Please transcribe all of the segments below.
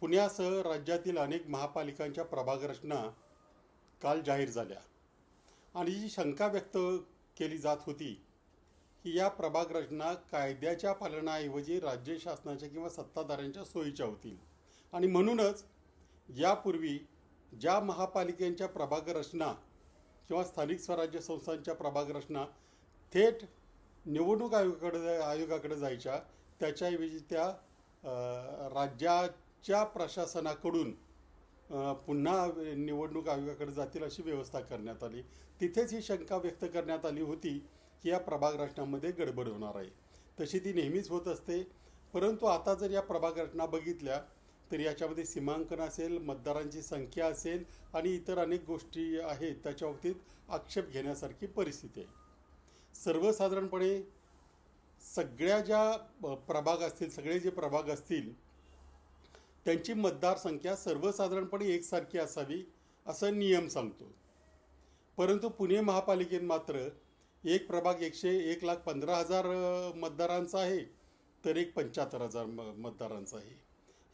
पुण्यासह राज्यातील अनेक महापालिकांच्या प्रभागरचना काल जाहीर झाल्या. आणि जी शंका व्यक्त केली जात होती की या प्रभागरचना कायद्याच्या पालनाऐवजी राज्य शासनाच्या किंवा सत्ताधाऱ्यांच्या सोयीच्या होतील. आणि म्हणूनच यापूर्वी ज्या महापालिकांच्या प्रभागरचना किंवा स्थानिक स्वराज्य संस्थांच्या प्रभागरचना थेट निवडणूक आयोगाकडे आयोगाकडे जायच्या त्याच्याऐवजी त्या राज्या च्या प्रशासनाकडून पुन्हा निवडणूक आयोगाकडे जातील अशी व्यवस्था करण्यात आली. तिथेच ही शंका व्यक्त करण्यात आली होती की या प्रभाग रचनामध्ये गडबड होणार आहे. तशी ती नेहमीच होत असते. परंतु आता जर या प्रभाग रचना बघितल्या तर याच्यामध्ये सीमांकन असेल मतदारांची संख्या असेल आणि इतर अनेक गोष्टी आहेत त्याच्या बाबतीत आक्षेप घेण्यासारखी परिस्थिती आहे. सर्वसाधारणपणे सगळ्या ज्या प्रभाग असतील सगळे जे प्रभाग असतील त्यांची मतदारसंख्या सर्वसाधारणपणे एकसारखी असावी असा नियम सांगतो. परंतु पुणे महापालिकेत मात्र एक प्रभाग एकशे एक लाख पंधरा हजार मतदारांचा आहे तर एक पंच्याहत्तर हजार म मतदारांचा आहे.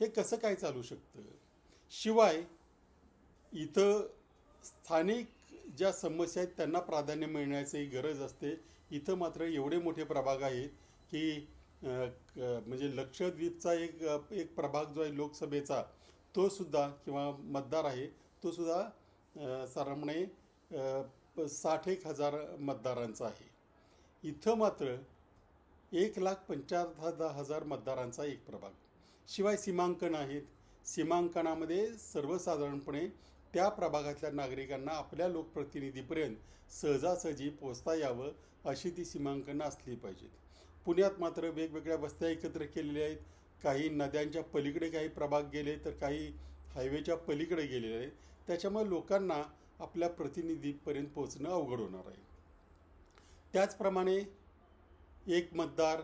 हे कसं काय चालू शकतं? शिवाय इथं स्थानिक ज्या समस्या आहेत त्यांना प्राधान्य मिळण्याची गरज असते. इथं मात्र एवढे मोठे प्रभाग आहेत की म्हणजे लक्षद्वीपचा एक एक प्रभाग जो आहे लोकसभेचा तो सुद्धा किंवा मतदार आहे तो सुद्धा साधारणपणे प- साठ एक हजार मतदारांचा आहे. इथं मात्र एक लाख पंच्याहत्तर हजार मतदारांचा एक प्रभाग. शिवाय सीमांकन आहेत. सीमांकनामध्ये सर्वसाधारणपणे त्या प्रभागातल्या नागरिकांना आपल्या लोकप्रतिनिधीपर्यंत सहजासहजी पोचता यावं अशी ती सीमांकनं असली पाहिजेत. पुण्यात मात्र वेगवेगळ्या वस्त्या एकत्र केलेल्या आहेत. काही नद्यांच्या पलीकडे काही प्रभाग गेले तर काही हायवेच्या पलीकडे गेलेले आहेत. त्याच्यामुळे लोकांना आपल्या प्रतिनिधीपर्यंत पोहोचणं अवघड होणार आहे. त्याचप्रमाणे एक मतदार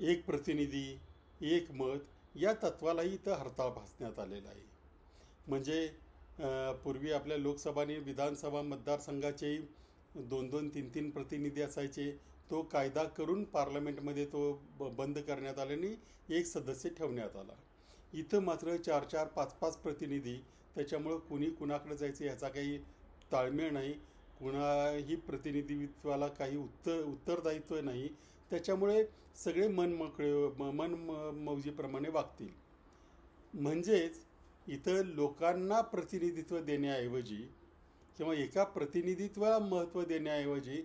एक प्रतिनिधी एक मत या तत्वालाही इथं हरताळ भासण्यात आलेला आहे. म्हणजे पूर्वी आपल्या लोकसभा आणि विधानसभा मतदारसंघाचे दोन दोन तीन तीन प्रतिनिधी असायचे. तो कायदा करून पार्लमेंटमध्ये तो ब बंद करण्यात आल्याने एक सदस्य ठेवण्यात आला. इथं मात्र चार चार पाच पाच प्रतिनिधी त्याच्यामुळं कुणी कुणाकडे जायचं याचा काही ताळमेळ नाही. कुणाही प्रतिनिधित्वाला काही उत्तर उत्तरदायित्व नाही. त्याच्यामुळे सगळे मनमोकळे म- मन म- मौजीप्रमाणे वागतील. म्हणजेच इथं लोकांना प्रतिनिधित्व देण्याऐवजी किंवा एका प्रतिनिधित्वाला महत्त्व देण्याऐवजी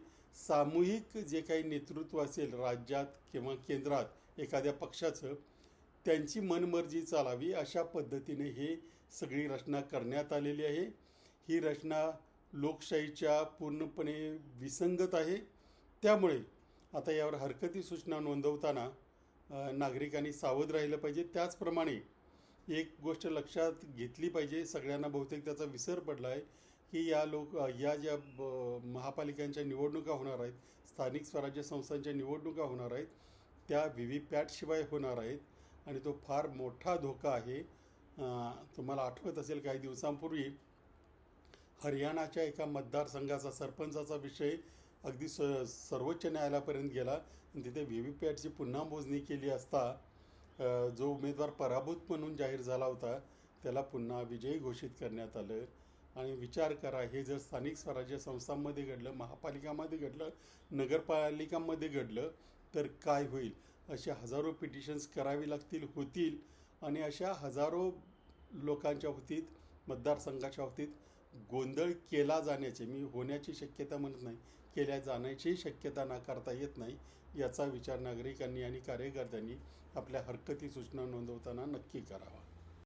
सामूहिक जे काही नेतृत्व असेल राज्यात किंवा केंद्रात एखाद्या पक्षाचं त्यांची मनमर्जी चालावी अशा पद्धतीने हे सगळी रचना करण्यात आलेली आहे. ही रचना लोकशाहीच्या पूर्णपणे विसंगत आहे. त्यामुळे आता यावर हरकती सूचना नोंदवताना नागरिकांनी सावध राहिलं पाहिजे. त्याचप्रमाणे एक गोष्ट लक्षात घेतली पाहिजे. सगळ्यांना बहुतेक त्याचा विसर पडला आहे की या लोक या ज्या महापालिकांच्या निवडणुका होणार आहेत स्थानिक स्वराज्य संस्थांच्या निवडणुका होणार आहेत त्या व्ही व्ही पॅटशिवाय होणार आहेत आणि तो फार मोठा धोका आहे. तुम्हाला आठवत असेल काही दिवसांपूर्वी हरियाणाच्या एका मतदारसंघाचा सरपंचाचा विषय अगदी स सर्वोच्च न्यायालयापर्यंत गेला आणि तिथे व्ही व्ही पॅटची पुन्हा मोजणी केली असता जो उमेदवार पराभूत म्हणून जाहीर झाला होता त्याला पुन्हा विजयी घोषित करण्यात आलं. आणि विचार करा हे जर स्थानिक स्वराज्य संस्थांमध्ये घडलं महापालिकामध्ये घडलं नगरपालिकांमध्ये घडलं तर काय होईल? असे हजारो पिटिशन्स करावी लागतील होतील. आणि अशा हजारो लोकांच्या बाबतीत मतदारसंघाच्या बाबतीत गोंधळ केला जाण्याचे मी होण्याची शक्यता म्हणत नाही केल्या जाण्याची शक्यता नाकारता येत नाही याचा विचार नागरिकांनी आणि कार्यकर्त्यांनी आपल्या हरकती सूचना नोंदवताना नक्की करावा.